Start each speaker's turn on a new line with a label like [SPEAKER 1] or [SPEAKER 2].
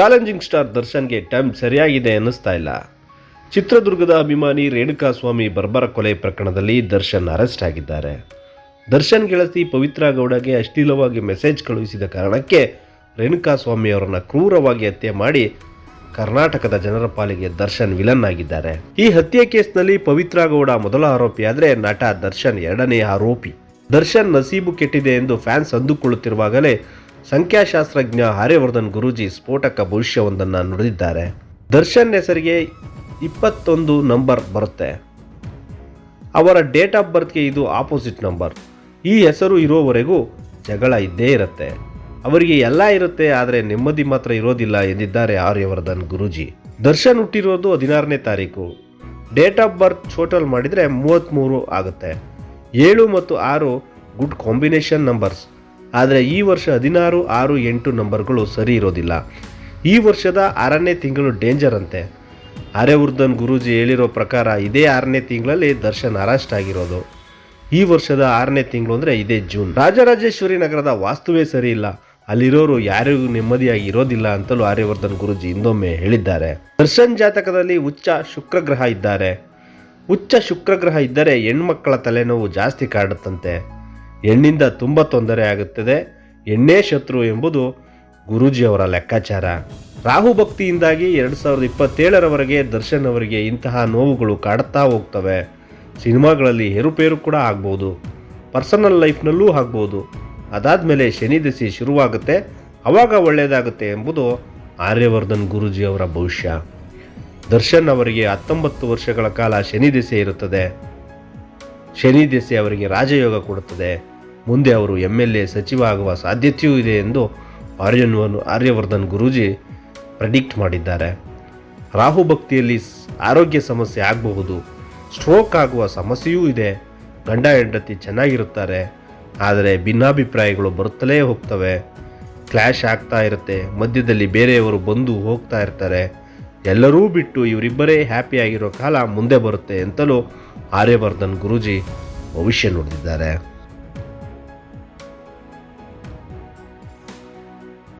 [SPEAKER 1] Challenging star ದರ್ಶನ್ಗೆ time ಸರಿಯಾಗಿದೆ ಅನ್ನಿಸ್ತಾ ಇಲ್ಲ. ಚಿತ್ರದುರ್ಗದ ಅಭಿಮಾನಿ ರೇಣುಕಾಸ್ವಾಮಿ ಬರ್ಬರ ಕೊಲೆ ಪ್ರಕರಣದಲ್ಲಿ ದರ್ಶನ್ ಅರೆಸ್ಟ್ ಆಗಿದ್ದಾರೆ. ದರ್ಶನ್ ಗೆಳತಿ ಪವಿತ್ರ ಗೌಡಗೆ ಅಶ್ಲೀಲವಾಗಿ ಮೆಸೇಜ್ ಕಳುಹಿಸಿದ ಕಾರಣಕ್ಕೆ ರೇಣುಕಾಸ್ವಾಮಿ ಅವರನ್ನು ಕ್ರೂರವಾಗಿ ಹತ್ಯೆ ಮಾಡಿ ಕರ್ನಾಟಕದ ಜನರ ಪಾಲಿಗೆ ದರ್ಶನ್ ವಿಲನ್ ಆಗಿದ್ದಾರೆ. ಈ ಹತ್ಯೆ ಕೇಸ್ನಲ್ಲಿ ಪವಿತ್ರ ಗೌಡ ಮೊದಲ ಆರೋಪಿಯಾದರೆ ನಟ ದರ್ಶನ್ ಎರಡನೇ ಆರೋಪಿ. ದರ್ಶನ್ ನಸೀಬು ಕೆಟ್ಟಿದೆ ಎಂದು ಫ್ಯಾನ್ಸ್ ಅಂದುಕೊಳ್ಳುತ್ತಿರುವಾಗಲೇ ಸಂಖ್ಯಾಶಾಸ್ತ್ರಜ್ಞ ಆರ್ಯವರ್ಧನ್ ಗುರೂಜಿ ಸ್ಫೋಟಕ ಭವಿಷ್ಯವೊಂದನ್ನು ನುಡಿದಿದ್ದಾರೆ. ದರ್ಶನ್ ಹೆಸರಿಗೆ ಇಪ್ಪತ್ತೊಂದು ನಂಬರ್ ಬರುತ್ತೆ. ಅವರ ಡೇಟ್ ಆಫ್ ಬರ್ತ್ಗೆ ಇದು ಆಪೋಸಿಟ್ ನಂಬರ್. ಈ ಹೆಸರು ಇರೋವರೆಗೂ ಜಗಳ ಇದ್ದೇ ಇರುತ್ತೆ. ಅವರಿಗೆ ಎಲ್ಲ ಇರುತ್ತೆ, ಆದರೆ ನೆಮ್ಮದಿ ಮಾತ್ರ ಇರೋದಿಲ್ಲ ಎಂದಿದ್ದಾರೆ ಆರ್ಯವರ್ಧನ್ ಗುರೂಜಿ. ದರ್ಶನ್ ಹುಟ್ಟಿರೋದು ಹದಿನಾರನೇ ತಾರೀಕು. ಡೇಟ್ ಆಫ್ ಬರ್ತ್ ಟೋಟಲ್ ಮಾಡಿದರೆ ಮೂವತ್ತ್ಮೂರು ಆಗುತ್ತೆ. ಏಳು ಮತ್ತು ಆರು ಗುಡ್ ಕಾಂಬಿನೇಷನ್ ನಂಬರ್ಸ್. ಆದರೆ ಈ ವರ್ಷ ಹದಿನಾರು, ಆರು, ಎಂಟು ನಂಬರ್ಗಳು ಸರಿ ಇರೋದಿಲ್ಲ. ಈ ವರ್ಷದ ಆರನೇ ತಿಂಗಳು ಡೇಂಜರ್ ಅಂತೆ. ಅರೆವರ್ಧನ್ ಗುರೂಜಿ ಹೇಳಿರೋ ಪ್ರಕಾರ ಇದೇ ಆರನೇ ತಿಂಗಳಲ್ಲಿ ದರ್ಶನ್ ಅರೆಸ್ಟ್ ಆಗಿರೋದು. ಈ ವರ್ಷದ ಆರನೇ ತಿಂಗಳು ಅಂದರೆ ಇದೇ ಜೂನ್. ರಾಜರಾಜೇಶ್ವರಿ ನಗರದ ವಾಸ್ತುವೇ ಸರಿ ಇಲ್ಲ. ಅಲ್ಲಿರೋರು ಯಾರಿಗೂ ನೆಮ್ಮದಿಯಾಗಿ ಇರೋದಿಲ್ಲ ಅಂತಲೂ ಆರ್ಯವರ್ಧನ್ ಗುರುಜಿ ಇನ್ನೊಮ್ಮೆ ಹೇಳಿದ್ದಾರೆ. ದರ್ಶನ್ ಜಾತಕದಲ್ಲಿ ಉಚ್ಚ ಶುಕ್ರಗ್ರಹ ಇದ್ದಾರೆ. ಉಚ್ಚ ಶುಕ್ರಗ್ರಹ ಇದ್ದರೆ ಹೆಣ್ಮಕ್ಕಳ ತಲೆನೋವು ಜಾಸ್ತಿ ಕಾಡುತ್ತಂತೆ. ಹೆಣ್ಣಿಂದ ತುಂಬ ತೊಂದರೆ ಆಗುತ್ತದೆ. ಹೆಣ್ಣೇ ಶತ್ರು ಎಂಬುದು ಗುರೂಜಿಯವರ ಲೆಕ್ಕಾಚಾರ. ರಾಹು ಭಕ್ತಿಯಿಂದಾಗಿ ಎರಡು ಸಾವಿರದ ಇಪ್ಪತ್ತೇಳರವರೆಗೆ ದರ್ಶನ್ ಅವರಿಗೆ ಇಂತಹ ನೋವುಗಳು ಕಾಡುತ್ತಾ ಹೋಗ್ತವೆ. ಸಿನಿಮಾಗಳಲ್ಲಿ ಏರುಪೇರು ಕೂಡ ಆಗ್ಬೋದು. ಪರ್ಸನಲ್ ಲೈಫ್ನಲ್ಲೂ ಆಗ್ಬೋದು. ಅದಾದಮೇಲೆ ಶನಿ ದೆಸೆ ಶುರುವಾಗುತ್ತೆ. ಆವಾಗ ಒಳ್ಳೆಯದಾಗುತ್ತೆ ಎಂಬುದು ಆರ್ಯವರ್ಧನ್ ಗುರೂಜಿ ಅವರ ಭವಿಷ್ಯ. ದರ್ಶನ್ ಅವರಿಗೆ ಹತ್ತೊಂಬತ್ತು ವರ್ಷಗಳ ಕಾಲ ಶನಿ ದೆಸೆ ಇರುತ್ತದೆ. ಶನಿ ದೆಸೆ ಅವರಿಗೆ ರಾಜಯೋಗ ಕೊಡುತ್ತದೆ. ಮುಂದೆ ಅವರು ಎಂ ಎಲ್ ಎ ಸಚಿವ ಆಗುವ ಸಾಧ್ಯತೆಯೂ ಇದೆ ಎಂದು ಆರ್ಯನ್ ಆರ್ಯವರ್ಧನ್ ಗುರೂಜಿ ಪ್ರೆಡಿಕ್ಟ್ ಮಾಡಿದ್ದಾರೆ. ರಾಹು ಭಕ್ತಿಯಲ್ಲಿ ಆರೋಗ್ಯ ಸಮಸ್ಯೆ ಆಗಬಹುದು ಸ್ಟ್ರೋಕ್ ಆಗುವ ಸಮಸ್ಯೆಯೂ ಇದೆ, ಗಂಡ ಹೆಂಡತಿ ಚೆನ್ನಾಗಿರುತ್ತಾರೆ, ಆದರೆ ಭಿನ್ನಾಭಿಪ್ರಾಯಗಳು ಬರುತ್ತಲೇ ಹೋಗ್ತವೆ. ಕ್ಲ್ಯಾಶ್ ಆಗ್ತಾ ಇರುತ್ತೆ, ಮಧ್ಯದಲ್ಲಿ ಬೇರೆಯವರು ಬಂದು ಹೋಗ್ತಾ ಇರ್ತಾರೆ. ಎಲ್ಲರೂ ಬಿಟ್ಟು ಇವರಿಬ್ಬರೇ ಹ್ಯಾಪಿಯಾಗಿರೋ ಕಾಲ ಮುಂದೆ ಬರುತ್ತೆ ಅಂತಲೂ ಆರ್ಯವರ್ಧನ್ ಗುರೂಜಿ ಭವಿಷ್ಯ ನುಡಿದಿದ್ದಾರೆ.